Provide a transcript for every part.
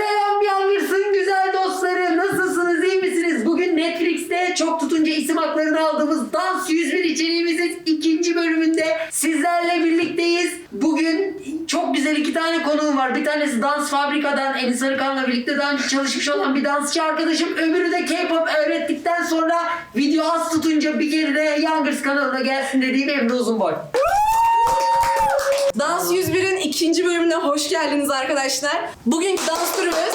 Selam Yalgırsın güzel dostları. Nasılsınız? iyi misiniz? Bugün Netflix'te çok tutunca isim haklarını aldığımız Dans 101 içeriğimizin ikinci bölümünde sizlerle birlikteyiz. Bugün çok güzel iki tane konuğum var. Bir tanesi Dans Fabrika'dan Enis Sarıkan'la birlikte daha önce çalışmış olan bir dansçı arkadaşım. Öbürü de K-pop öğrettikten sonra video az tutunca bir kere de Youngers kanalına gelsin dediğim Emre Uzunboy. Dans 101'in ikinci bölümüne hoş geldiniz arkadaşlar. Bugünkü dans türümüz...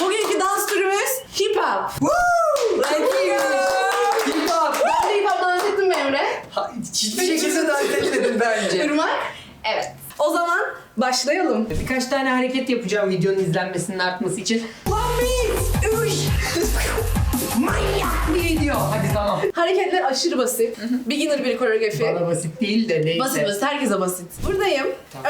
Bugünkü dans türümüz hip hop. Hip hop. Ben de hip hop dans ettim mi Emre? Ha, Hiçbir şekilde dans etmedin bence. Irmak? Evet. O zaman başlayalım. Birkaç tane hareket yapacağım videonun izlenmesinin artması için. One minute, üç. Manyak bir video. Hadi tamam. Hareketler aşırı basit. Beginner bir koreografi. Bana basit değil de neyse. Basit basit, herkese basit. Buradayım.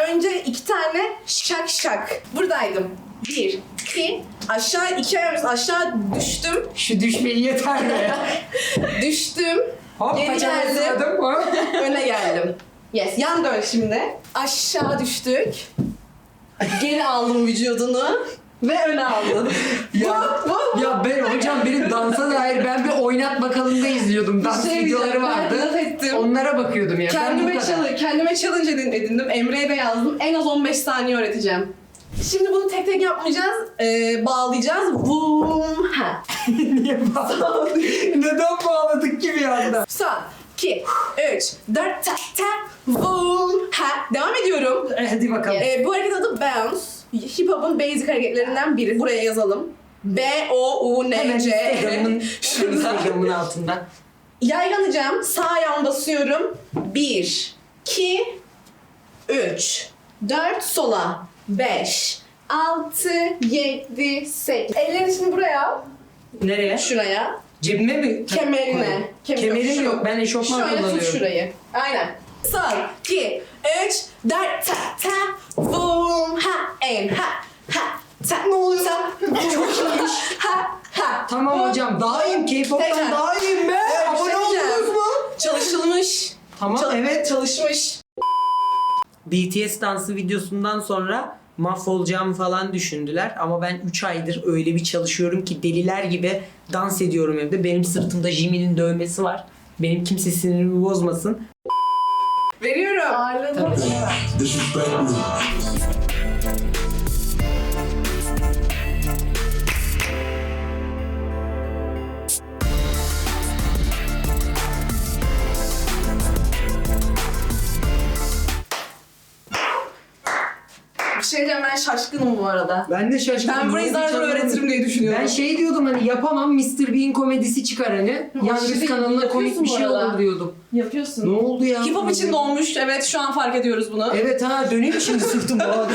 Önce iki tane şak şak. Buradaydım. Bir, iki, aşağı iki ayağımız aşağı düştüm. Şu düşmeyi yeter be. Düştüm. Hop Geri geldim. Öne geldim. Yes, yan dön şimdi. Aşağı düştük. Geri aldım vücudunu ve öne aldım. Ya, ya ben hocam benim dansa dair ben bir oynat bakalımda izliyordum. Dans şey videoları ben vardı. Onlara bakıyordum ya. Ben bu Kendime kadar. challenge, kendime challenge edin, edindim. Emre'ye de yazdım. En az 15 saniye öğreteceğim. Şimdi bunu tek tek yapmayacağız. Ee, bağlayacağız. Boom. Ha. Niye bağladık? Neden bağladık ki bir anda? Son, 2, 3, 4, ta ta, boom. Ha. Devam ediyorum. Hadi bakalım. Ee, bu hareket adı bounce. Hip hop'un basic hareketlerinden biri. Buraya yazalım. B, O, U, Hemen N, C. Şurada. Instagram'ın altında. Yaylanacağım. Sağ ayağımı basıyorum. 1, 2, 3, 4, sola. 5, 6, 7, 8. Ellerini şimdi buraya al. Nereye? Şuraya. Cebime mi? Kemerine. Kemerim şu- yok. Ben eşofman Şöyle tut kullanıyorum. şurayı. Aynen. Son, 2, 3, 4, ta ta, boom, ha, aim, ha, ha, ta. Ne oluyor? Ta, Çok iyiymiş. ha, ha. Tamam hocam daha iyiyim. K-pop'tan Tekrar. daha iyiyim be. Evet, bir Abone şey diyeceğim. oldunuz mu? Çalışılmış. Tamam Çal- evet. Çalışmış. BTS dansı videosundan sonra mahvolacağımı falan düşündüler. Ama ben 3 aydır öyle bir çalışıyorum ki deliler gibi dans ediyorum evde. Benim sırtımda Jimmy'nin dövmesi var. Benim kimse sinirimi bozmasın. Veriyorum. Disrespect arada. Ben de şaşırdım. Ben burayı zar zor öğretirim diye düşünüyorum. Ben şey diyordum hani yapamam Mr. Bean komedisi çıkar hani. Yalnız şimdi kanalına komik yapıyorsun bir bu şey arada. olur diyordum. Yapıyorsun. Ne oldu ya? Hip hop için doğmuş. Evet şu an fark ediyoruz bunu. Evet ha döneyim şimdi sırtım arada.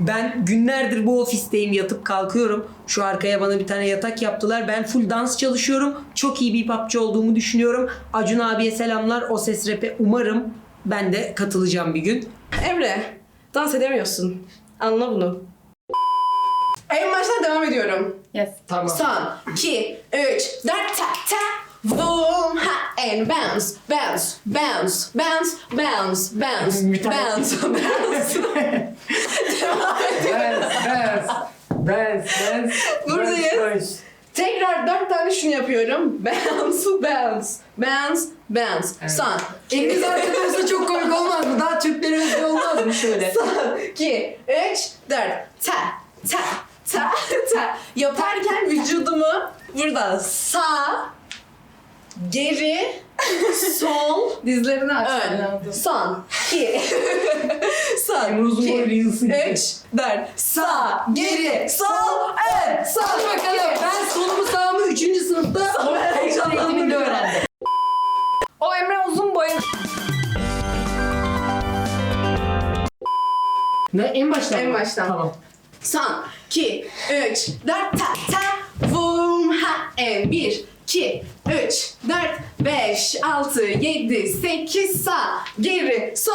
Ben günlerdir bu ofisteyim yatıp kalkıyorum. Şu arkaya bana bir tane yatak yaptılar. Ben full dans çalışıyorum. Çok iyi bir hip hopçı olduğumu düşünüyorum. Acun abiye selamlar. O ses rap'e umarım ben de katılacağım bir gün. Emre, dans edemiyorsun. Anla bunu. En baştan devam ediyorum. Yes. Tamam. Son, 2, 3, 4, ta ta. Boom, ha, and bounce, bounce, bounce, bounce, bounce, bounce, Bir tane- bounce, bounce. Devam ediyorum. Dance, dance, dance, dance. Dört tane şunu yapıyorum. Bounce, bounce, bounce, bounce. Son. Eliniz arkada olsa çok komik olmaz mı? Daha Türklerimizde olmaz mı şöyle? Son. 2, 3, 4. Ta, ta, ta, ta. Yaparken vücudumu burada sağ, geri, sol, Dizlerini aç. ön. Son. 2. Son. Emre Uzunboy iki, Reels'ı gibi. 3, 4. Sağ, geri, sol, ön. Sağ. Hadi bakalım. Ben solumu sağımı 3. sınıfta ya. öğrendim. O Emre uzun boyun. Ne en baştan En mı? baştan. Tamam. Son. 2, 3, 4, ta, ta. Boom, ha, en. 1, 2, 3, 4, 5, 6, 7, 8, sağ, geri, sol,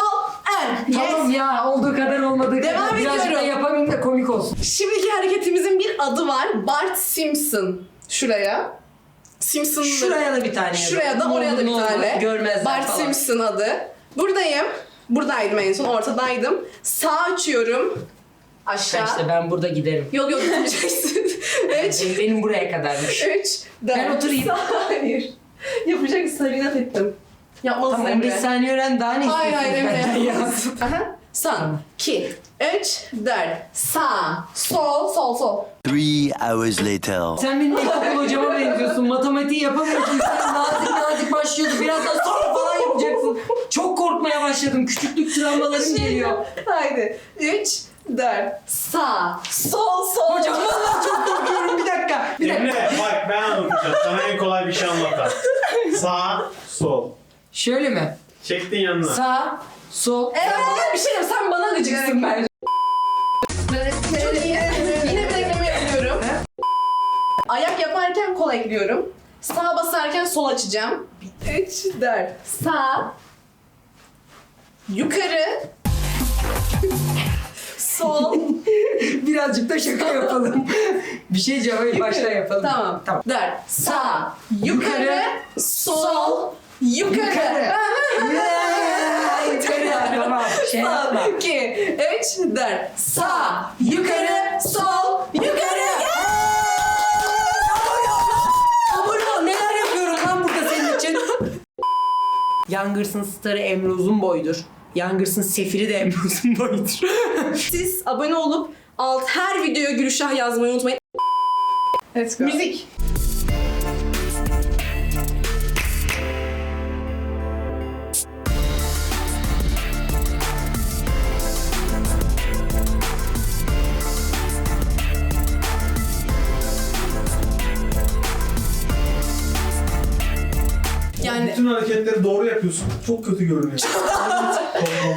ön. Tamam Yes. ya olduğu kadar olmadığı Devam kadar. Birazcık da ediyorum. yapamayayım da komik olsun. Şimdiki hareketimizin bir adı var. Bart Simpson. Şuraya. Simpson'ın Şuraya da bir tane yazalım. Şuraya da oraya da bir tane. Görmezler Bart falan. Simpson adı. Buradayım. Buradaydım en son ortadaydım. Sağ açıyorum. Aşağı. İşte ben burada giderim. Yok yok gitmeyeceksin. Üç. Benim buraya kadarmış. Üç. dört. Ben oturayım. Hayır. Yapacaksın. Inat ettim. Yapmalısın Tamam Emre. 15 saniye öğren daha ne Hayır istiyorsun hayır Emre benden ya? yapmalısın. Aha. Son. iki, üç, dört. Sağ, sol, sol, sol. Three hours later. Sen benim ilkokul hocama benziyorsun. Matematiği yapamıyorsun. Sen nazik nazik başlıyorsun. Birazdan sonra falan yapacaksın. Çok korkmaya başladım. Küçüklük travmalarım geliyor. Haydi. Üç, dört. Sağ, sol, sol. Hocam vallahi çok korkuyorum. Bir dakika. Bir dakika. Emre bak ben anlatacağım. Sana en kolay bir şey anlatar. Sağ, sol. Şöyle mi? Çektin yanına. Sağ, sol. Evet, bir şey diyeyim. Sen bana gıcıksın bence. Çok iyi. Yine bir ekleme yapıyorum. Ayak yaparken kol ekliyorum. Sağ basarken sol açacağım. Üç, dört. Sağ. Yukarı. Sol. Birazcık da şaka yapalım. bir şey cevabı başta yapalım. Tamam. Tamam. Dört. Sağ. Yukarı. Yukarı, Sol. Yukarı. Yukarı. Yukarı. Tamam. Şey yapma. Sağ. İki. Üç. Dört. Sağ. Yukarı. Sol. Yukarı. Youngers'ın starı Emre Uzunboy'dur. Youngers'ın sefiri de Emre Uzunboy'dur. Siz abone olup alt her videoya Gülşah yazmayı unutmayın. Let's go. Müzik. Bütün hareketleri doğru yapıyorsun. Çok kötü görünüyor.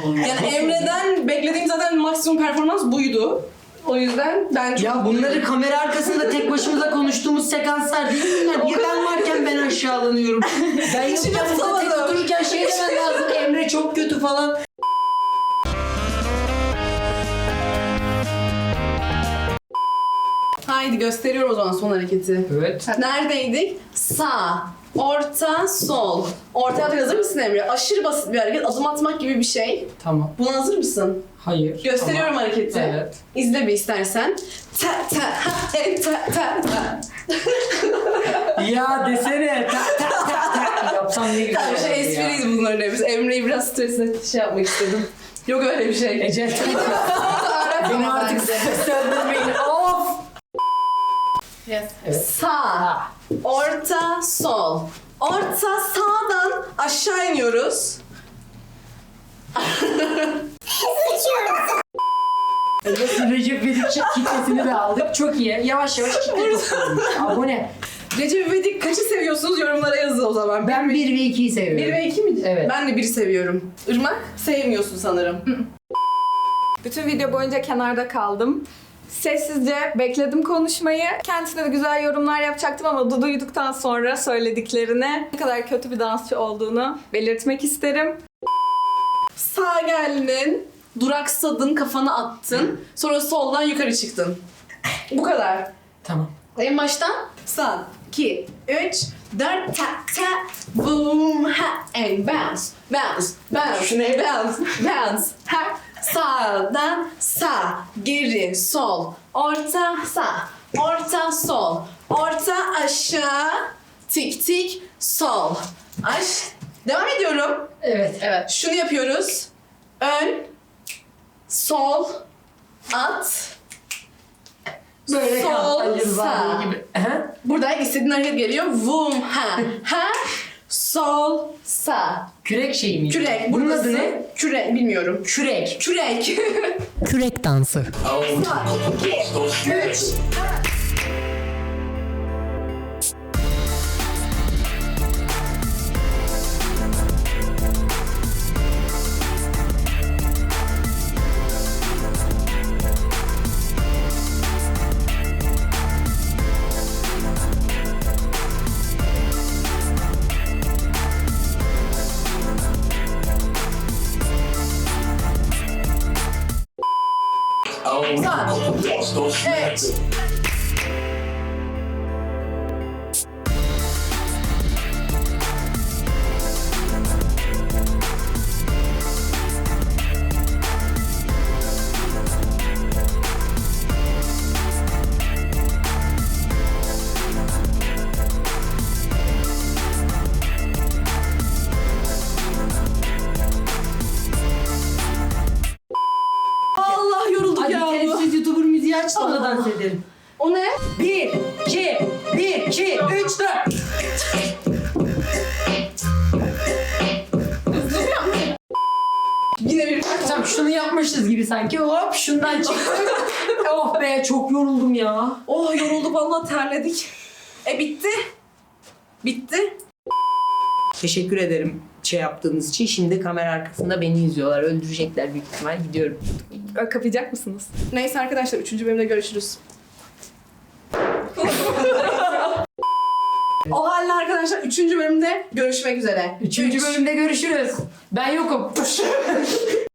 yani Emre'den beklediğim zaten maksimum performans buydu. O yüzden ben çok ya bunları kamera arkasında tek başımıza konuştuğumuz sekanslar değil mi bunlar? Niye ben varken ben aşağılanıyorum? Ben burada tek otururken şey demen lazım. Emre çok kötü falan. Haydi gösteriyorum o zaman son hareketi. Evet. Neredeydik? Sağ, orta, sol. Ortaya atmak hazır mısın Emre? Aşırı basit bir hareket. Adım atmak gibi bir şey. Tamam. Buna hazır mısın? Hayır. Gösteriyorum hareketi. Evet. İzle bir istersen. Ta ta ha e ta ta ta. Ya desene. Ta, ta, ta, ta. Yapsam ne güzel Tamam şey olurdu ya. espriydi bunların hepsi. Emre'yi biraz stresle şey yapmak istedim. Yok öyle bir şey. Ecel. Beni artık seslendirmeyin. Of. Yes. Evet. Sağ, orta, sol. Orta sağdan aşağı iniyoruz. Nasıl Recep İvedik kitlesini de aldık. Çok iyi. Yavaş yavaş kitle. Abone. Recep İvedik kaçı seviyorsunuz yorumlara yazın o zaman. Ben 1 ve 2'yi seviyorum. 1 ve 2 mi? Evet. Ben de 1'i seviyorum. Irmak sevmiyorsun sanırım. Bütün video boyunca kenarda kaldım. Sessizce bekledim konuşmayı. Kendisine de güzel yorumlar yapacaktım ama Dudu duyduktan sonra söylediklerine ne kadar kötü bir dansçı olduğunu belirtmek isterim. Sağ geldin, duraksadın, kafanı attın. Sonra soldan yukarı çıktın. Bu kadar. Tamam. En baştan son, 2, 3, 4, ta ta, boom, ha, and bounce, bounce, bounce, bounce, bounce, ha. Sağdan sağ, geri, sol, orta, sağ, orta, sol, orta, aşağı, tik tik, sol. Aş. Devam ediyorum. Evet. Evet. Şunu yapıyoruz. Ön, sol, at. Böyle Sol, sağ. gibi. Aha. Burada istediğin hareket geliyor. Vum, ha, ha, Sol. Sağ. Kürek şeyi mi? Kürek. Bunun adı ne? Kürek. Bilmiyorum. Kürek. Kürek. Kürek dansı. 2, 3, 4. Exato. É. gibi sanki. Hop şundan çıktım. oh be çok yoruldum ya. Oh yorulduk vallahi terledik. E bitti. Bitti. Teşekkür ederim şey yaptığınız için. Şimdi kamera arkasında beni izliyorlar. Öldürecekler büyük ihtimal. Gidiyorum. Kapayacak mısınız? Neyse arkadaşlar 3. bölümde görüşürüz. o halde arkadaşlar 3. bölümde görüşmek üzere. Üçüncü Üç. bölümde görüşürüz. Ben yokum.